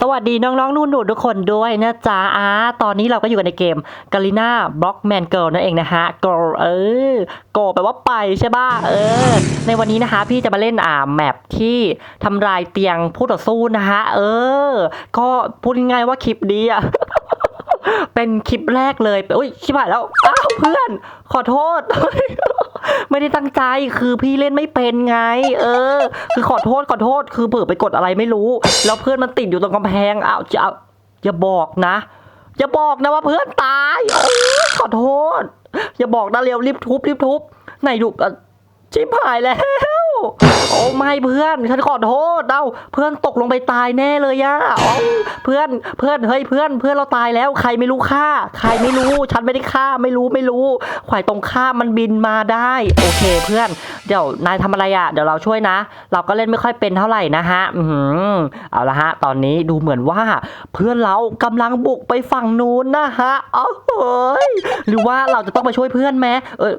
สวัสดีน้องๆนุ่นหนูทุกคนด้วยนะจ๊ะอ่าตอนนี้เราก็อยู่กันในเกม g a l i n a Blockman Girl นั่นเองนะฮะ Girl เออ Go แปลว่าไปใช่ป่ะเออ ในวันนี้นะคะพี่จะมาเล่นอ่าแมปที่ทำลายเตียงผู้ต่อสู้นะฮะเออ ก็พูดง่ายว่าคลิปนี้อะเป็นคลิปแรกเลยอุ้ยชิบหายแล้วอ้าวเพื่อน ขอโทษ ไม่ได้ตั้งใจคือพี่เล่นไม่เป็นไง เออ คือขอโทษขอโทษ คือเผื่อไปกดอะไรไม่รู้ แล้วเพื่อนมันติดอยู่ตรงกำแพงอ้าวจะอย่าบอกนะ อย่าบอกนะว่าเพื่อนตายโอ้ขอโทษ อย่าบอกนะเร็วรีบทุบรีบทุบไหนดูเอ่อชิบหายแล้ว โอ้ไม่เพื่อนฉันขอโทษเอ้าเพื่อนตกลงไปตายแน่เลยย่าเอ้าเพื่อนเพื่อนเฮ้ยเพื่อนเพื่อนเราตายแล้วใครไม่รู้ฆ่า ใครไม่รู้ฉันไม่ได้ฆ่าไม่รู้ไม่รู้ฝ่ายตรงข้ามมันบินมาได้ โอเคเพื่อน เดี๋ยวนายทำอะไรอะเดี๋ยวเราช่วยนะ เราก็เล่นไม่ค่อยเป็นเท่าไหร่นะฮะอือหือเอาละฮะ ตอนนี้ดูเหมือนว่าเพื่อนเรากำลังบุกไปฝั่งนู้นนะฮะเอ้าเฮ้ยหรือว่าเราจะต้องไปช่วยเพื่อนไหมเออ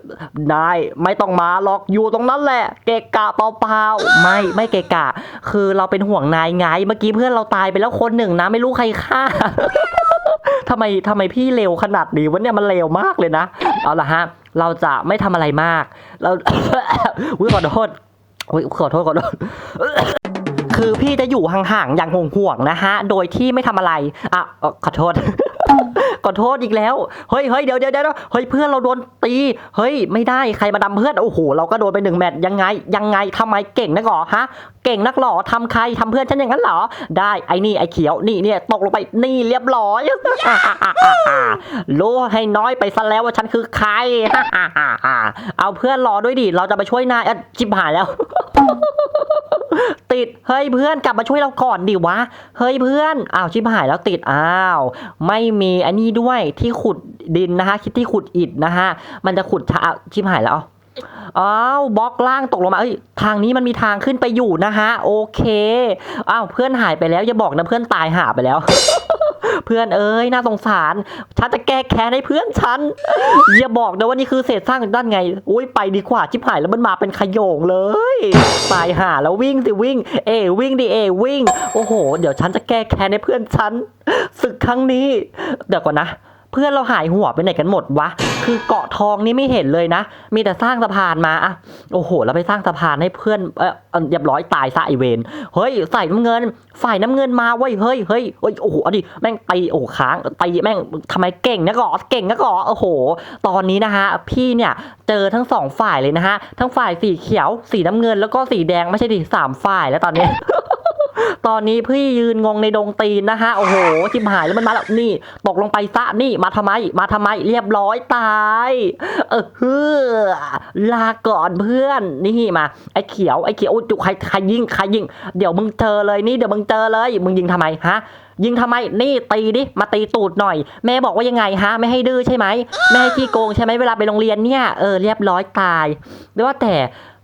นายไม่ต้องมาหรอกอยู่ตรงนั้นแหละ เกะกะเปล่าๆไม่ไม่เกะกะ คือเราเป็นห่วงนายไงเมื่อกี้เพื่อนเราตายไปแล้วคนหนึ่งนะ ไม่รู้ใครฆ่า ทำไมทำไมพี่เร็วขนาดนี้วะเนี่ยมันเร็วมากเลยนะ เอาละฮะ เราจะไม่ทำอะไรมาก เราอุ้ยขอโทษอุ้ยขอโทษขอโทษคือพี่จะอยู่ห่างๆอย่างห่วงๆนะฮะ โดยที่ไม่ทำอะไร อะขอโทษ อโทษอีกแล้ว เฮ้ยเฮ้ยเดี๋ยวเดี๋ยวเดี๋ยวเฮ้ยเพื่อนเราโดนตี เฮ้ยไม่ได้ใครมาดำเพื่อน โอ้โหเราก็โดนไปหนึ่งแมตช์ยังไง ยังไงทำไมเก่งนักหรอฮะ เก่งนักหรอทำใครทำเพื่อนฉันอย่างนั้นเหรอ ได้ไอ้นี่ไอ้เขียวนี่เนี่ยตกลงไปนี่เรียบร้อยรู้ให้น้อยไปซะแล้วว่าฉันคือใครเอาเพื่อนรอด้วยดิเราจะไปช่วยนายจิบหายแล้ว ติด เฮ้ยเพื่อนกลับมาช่วยเราก่อนดิวะ เฮ้ยเพื่อน อ้าวชิบหายแล้วติด อ้าว ไม่มีอันนี้ด้วยที่ขุดดินนะคะคิดที่ขุดอิดนะคะมันจะขุดชาชิบหายแล้วอ้าวบล็อกล่างตกลงมาเอ้ยทางนี้มันมีทางขึ้นไปอยู่นะฮะ โอเค อ้าวเพื่อนหายไปแล้วอย่าบอกนะเพื่อนตายหาไปแล้ว เพื่อนเอ้ยน่าสงสาร ฉันจะแก้แค้นให้เพื่อนฉัน อย่าบอกนะว่านี่คือเศษสร้างด้านไง อุ้ยไปดีกว่าชิบหายแล้วมันมาเป็นขยงเลยตายหาแล้ววิ่งสิวิ่ง เอวิ่งดิเอวิ่ง โอ้โห เดี๋ยวฉันจะแก้แค้นให้เพื่อนฉันศึกครั้งนี้ เดี๋ยวก่อนนะ เพื่อนเราหายหัวไปไหนกันหมดวะ คือเกาะทองนี่ไม่เห็นเลยนะ มีแต่สร้างสะพานมาอะโอ้โห แล้วไปสร้างสะพานให้เพื่อนเออเอ่อเรียบร้อยตายซะไอเวนเฮ้ยใส่น้ำเงิน ฝ่ายน้ำเงินมาเว้ยเฮ้ยเฮ้ยเฮ้ยโอ้โหอดิแม่งตีโอ้ค้างตีแม่งทำไมเก่งนะก่อเก่งนะก่อโอ้โห ตอนนี้นะฮะพี่เนี่ยเจอทั้งสองฝ่ายเลยนะฮะทั้งฝ่ายสีเขียวสีน้ำเงินแล้วก็สีแดงไม่ใช่ดิสามฝ่ายแล้วตอนนี้ ตอนนี้พี่ยืนงงในดงตีนนะฮะโอ้โหชิบหายแล้วมันมาแล้วนี่ ตกลงไปซะนี่มาทำไม มาทำไมเรียบร้อยตายเออเฮ้อลาก่อนเพื่อน นี่มาไอ้เขียวไอ้เขียวโอ้ยจุใครใครยิงใครยิงเดี๋ยวมึงเจอเลยนี่เดี๋ยวมึงเจอเลยมึงยิงทำไมฮะยิงทำไม นี่ตีดิ มาตีตูดหน่อย แม่บอกว่ายังไงฮะ ไม่ให้ดื้อใช่ไหมไม่ให้ขี้โกงใช่ไหมเวลาไปโรงเรียนเนี่ย เออเรียบร้อยตายไม่ว่าแต่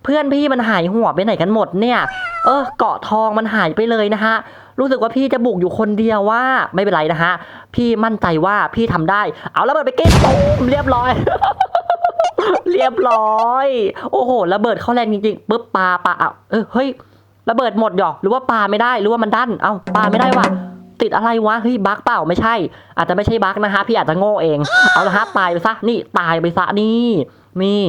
เพื่อนพี่มันหายหัวไปไหนกันหมดเนี่ย เออเกาะทองมันหายไปเลยนะฮะรู้สึกว่าพี่จะบุกอยู่คนเดียวว่าไม่เป็นไรนะฮะพี่มั่นใจว่าพี่ทำได้ เอาระเบิดไปเก็ตตูมเรียบร้อย เรียบร้อย โอ้โหระเบิดเข้าแรงจริงๆปุ๊บปาปาอะเออเฮ้ยระเบิดหมดหรอหรือว่าปาไม่ได้หรือว่ามันดัน เอ้าปาไม่ได้ว่ะ ติดอะไรวะเฮ้ยบั๊กเปล่าไม่ใช่ อาจจะไม่ใช่บั๊กนะฮะพี่อาจจะโง่เอง เอาละฮะตายไปซะนี่ตายไปซะนี่นี่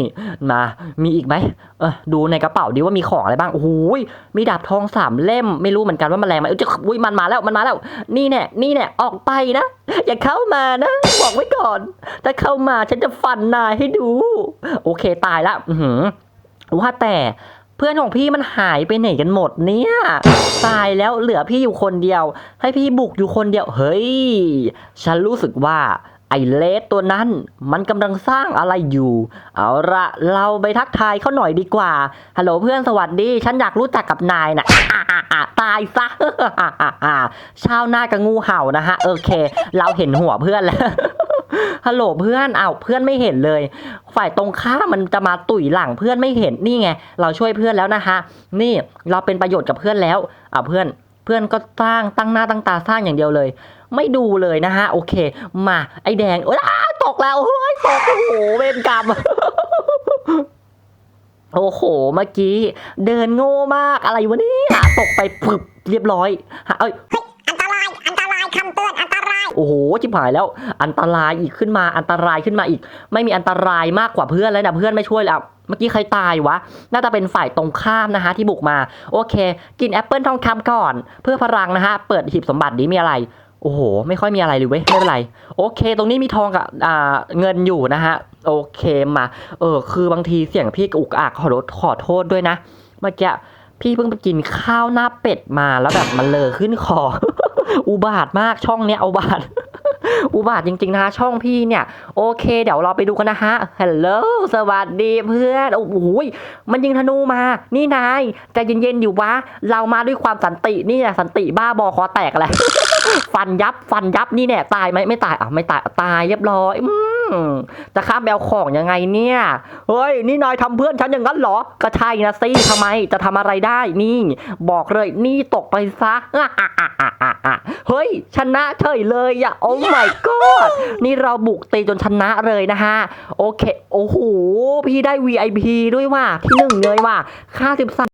มามีอีกไหมเออดูในกระเป๋าดิว่ามีของอะไรบ้างโอ้โหยมีดาบทองสามเล่มไม่รู้เหมือนกันว่ามันแรงไหมอ้ยจะอุ้ยมันมาแล้วมันมาแล้ว นี่แน่นี่แน่ออกไปนะ อย่าเข้ามานะ บอกไว้ก่อน ถ้าเข้ามาฉันจะฟันนายให้ดู โอเคตายละอือหือว่าแต่ เพื่อนของพี่มันหายไปไหนกันหมดเนี่ยตายแล้วเหลือพี่อยู่คนเดียว ให้พี่บุกอยู่คนเดียว เฮ้ย ฉันรู้สึกว่าไอ้เลสตัวนั้นมันกำลังสร้างอะไรอยู่ เอาละเราไปทักทายเขาหน่อยดีกว่า ฮัลโหลเพื่อนสวัสดี ฉันอยากรู้จักกับนายนะ่ะตายซะชาวนากับงูเห่านะฮะ โอเค เราเห็นหัวเพื่อนแล้ว ฮัลโหลเพื่อนอ้าวเพื่อนไม่เห็นเลย ฝ่ายตรงข้ามมันจะมาตุ๋ยหลังเพื่อนไม่เห็นนี่ไง เราช่วยเพื่อนแล้วนะคะนี่เราเป็นประโยชน์กับเพื่อนแล้วอ่าเพื่อนเพื่อนก็สร้างตั้งหน้าตั้งตาสร้างอย่างเดียวเลย ไม่ดูเลยนะฮะโอเค มาไอแดงโอ้ยอ้าตกแล้วเฮ้ยตกโอ้โหเวรกรรมโอ้โห เมื่อกี้ เดินโง่มากอะไรวะเนี่ยตกไปปึบเรียบร้อยฮะเอ้ยตราย โอ้โหชิบหายแล้วอันตรายอีกขึ้นมาอันตรายขึ้นมาอีก ไม่มีอันตรายมากกว่าเพื่อนแล้วนะเพื่อนไม่ช่วยแล้วเมื่อกี้ใครตายวะ น่าจะเป็นฝ่ายตรงข้ามนะฮะที่บุกมา โอเค กินแอปเปิลทองคำก่อน เพื่อพลังนะฮะ เปิดหีบสมบัตินี้มีอะไร โอ้โห ไม่ค่อยมีอะไรเลยเว้ย ไม่เป็นไร โอเค ตรงนี้มีทองกับเงินอยู่นะฮะ โอเคมา เออ คือบางทีเสียงพี่อุกอักขอโทษขอโทษด้วยนะ เมื่อกี้พี่เพิ่งไปกินข้าวหน้าเป็ดมาแล้วแบบมันเลอขึ้นคอ อุบาทมากช่องเนี้ยอุบาท อุบาทจริงๆนะฮะช่องพี่เนี่ย โอเค เดี๋ยวเราไปดูกันนะฮะฮัลโหลสวัสดีเพื่อนโอ้โหมันยิงธนูมา นี่นายใจเย็นๆอยู่วะ เรามาด้วยความสันตินี่แหละสันติบ้าบอคอแตกอะไรฟันยับฟันยับนี่เนี่ยตายไหมไม่ตายอะไม่ตายตายเรียบร้อยอืจะข้ามแบลของยังไงเนี่ยเฮ้ยนี่นายทำเพื่อนฉันอย่างนั้นเหรอ ก็ใช่นะสิทำไมจะทำอะไรได้นี่ บอกเลยนี่ตกไปซะ อะเฮ้ย ชนะเฉยเลยอะโอ้ my god นี่เราบุกตีจนชนะเลยนะฮะ โอเค โอ้โห พี่ได้ VIP ด้วยว่ะที่หนึ่งเลยว่ะค่าสิบสาม